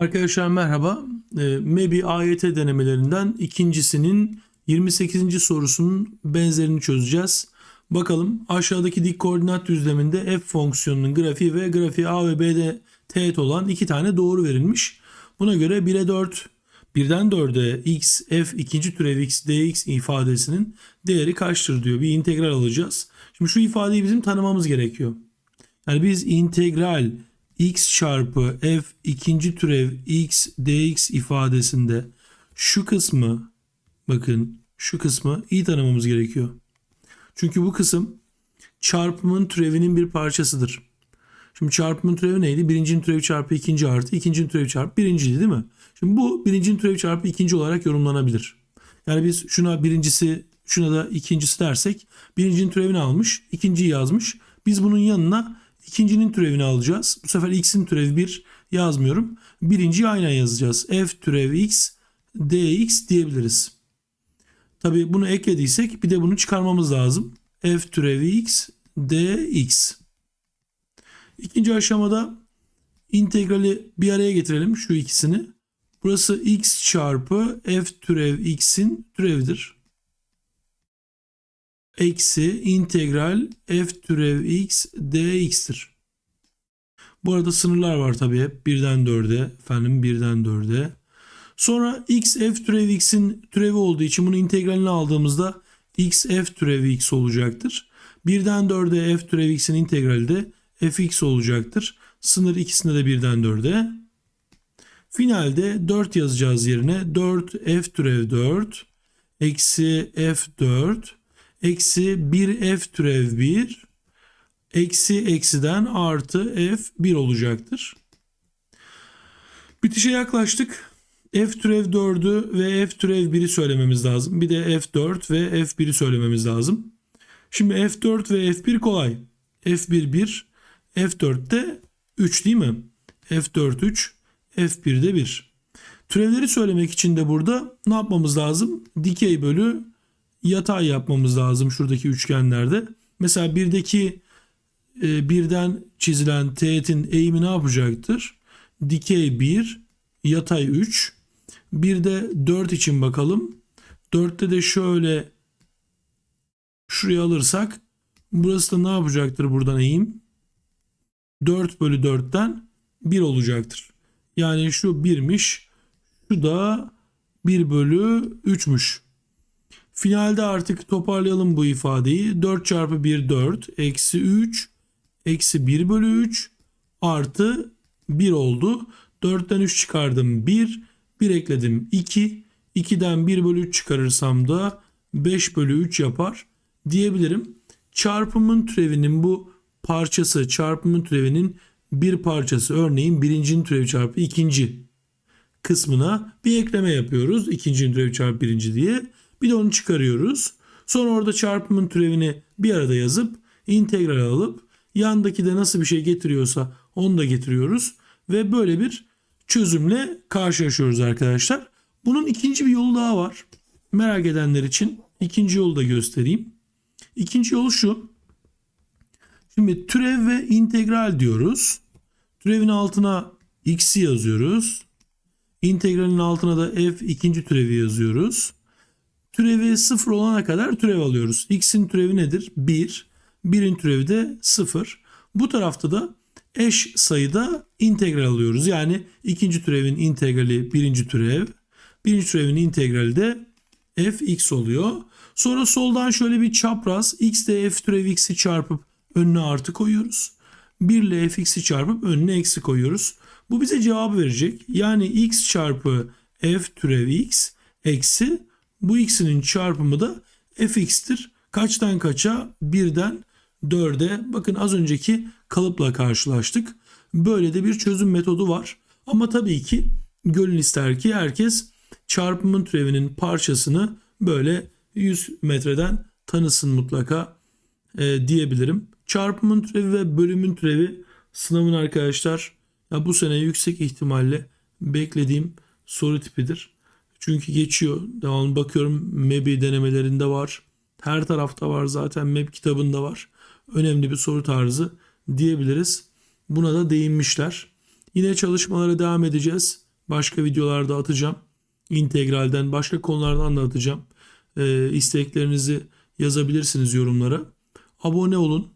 Arkadaşlar merhaba. Ee, MEBI AYT denemelerinden ikincisinin 28. sorusunun benzerini çözeceğiz. Bakalım aşağıdaki dik koordinat düzleminde f fonksiyonunun grafiği ve grafiği a ve b'de teğet olan iki tane doğru verilmiş. Buna göre 1'e 4, 1'den 4'e x, f ikinci türev x, dx ifadesinin değeri kaçtır diyor. Bir integral alacağız. Şimdi şu ifadeyi bizim tanımamız gerekiyor. Yani biz integral x çarpı f ikinci türev x dx ifadesinde şu kısmı bakın şu kısmı iyi tanımamız gerekiyor. Çünkü bu kısım çarpımın türevinin bir parçasıdır. Şimdi çarpımın türevi neydi? Birincinin türevi çarpı ikinci artı ikincinin türevi çarpı birinciydi değil mi? Şimdi bu birincinin türevi çarpı ikinci olarak yorumlanabilir. Yani biz şuna birincisi şuna da ikincisi dersek birincinin türevini almış ikinciyi yazmış. Biz bunun yanına ikincinin türevini alacağız. Bu sefer x'in türevi 1 yazmıyorum. Birinciyi aynen yazacağız. f türev x dx diyebiliriz. Tabi bunu eklediysek bir de bunu çıkarmamız lazım. f türevi x dx. İkinci aşamada integrali bir araya getirelim şu ikisini. Burası x çarpı f türev x'in türevidir. Eksi integral f türev x dx'tir. Bu arada sınırlar var tabii hep. 1'den 4'e efendim 1'den 4'e. Sonra x f türev x'in türevi olduğu için bunu integralini aldığımızda x f türevi x olacaktır. 1'den 4'e f türev x'in integrali de fx olacaktır. Sınır ikisinde de 1'den 4'e. Finalde 4 yazacağız yerine. 4 f türev 4 eksi f 4 eksi 1 f türev 1 eksi eksiden artı f 1 olacaktır. Bitişe yaklaştık. F türev 4'ü ve F türev 1'i söylememiz lazım. Bir de F4 ve F1'i söylememiz lazım. Şimdi F4 ve F1 kolay. F1 1, F4 de 3 değil mi? F4 3, F1 de 1. Türevleri söylemek için de burada ne yapmamız lazım? Dikey bölü yatay yapmamız lazım şuradaki üçgenlerde. Mesela birdeki e, birden çizilen teğetin eğimi ne yapacaktır? Dikey 1, yatay 3. Bir de 4 için bakalım. 4'te de şöyle şuraya alırsak burası da ne yapacaktır buradan eğim? 4 bölü 4'ten 1 olacaktır. Yani şu 1'miş. Şu da 1 bölü 3'müş. Finalde artık toparlayalım bu ifadeyi. 4 çarpı 1 4 eksi 3 eksi 1 bölü 3 artı 1 oldu. 4'ten 3 çıkardım 1. 1 ekledim 2. 2'den 1 bölü 3 çıkarırsam da 5 bölü 3 yapar diyebilirim. Çarpımın türevinin bu parçası çarpımın türevinin bir parçası örneğin birincinin türevi çarpı ikinci kısmına bir ekleme yapıyoruz. İkincinin türevi çarpı birinci diye. Bir de onu çıkarıyoruz. Sonra orada çarpımın türevini bir arada yazıp integral alıp yandaki de nasıl bir şey getiriyorsa onu da getiriyoruz. Ve böyle bir çözümle karşılaşıyoruz arkadaşlar. Bunun ikinci bir yolu daha var. Merak edenler için ikinci yolu da göstereyim. İkinci yol şu. Şimdi türev ve integral diyoruz. Türevin altına x'i yazıyoruz. İntegralin altına da f ikinci türevi yazıyoruz. Türevi sıfır olana kadar türev alıyoruz. x'in türevi nedir? 1. 1'in türevi de 0. Bu tarafta da eş sayıda integral alıyoruz. Yani ikinci türevin integrali birinci türev. Birinci türevin integrali de fx oluyor. Sonra soldan şöyle bir çapraz x de f türev x'i çarpıp önüne artı koyuyoruz. 1 ile fx'i çarpıp önüne eksi koyuyoruz. Bu bize cevabı verecek. Yani x çarpı f türev x eksi bu x'inin çarpımı da fx'tir. Kaçtan kaça? 1'den 4'e. Bakın az önceki kalıpla karşılaştık. Böyle de bir çözüm metodu var. Ama tabii ki gönül ister ki herkes çarpımın türevinin parçasını böyle 100 metreden tanısın mutlaka e, diyebilirim. Çarpımın türevi ve bölümün türevi sınavın arkadaşlar ya bu sene yüksek ihtimalle beklediğim soru tipidir. Çünkü geçiyor. Devamlı bakıyorum MEB'i denemelerinde var. Her tarafta var zaten MEB kitabında var. Önemli bir soru tarzı diyebiliriz. Buna da değinmişler. Yine çalışmalara devam edeceğiz. Başka videolarda atacağım. İntegralden başka konulardan da atacağım. Ee, isteklerinizi yazabilirsiniz yorumlara. Abone olun.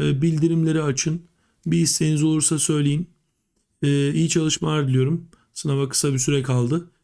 Ee, bildirimleri açın. Bir isteğiniz olursa söyleyin. Ee, iyi çalışmalar diliyorum. Sınava kısa bir süre kaldı.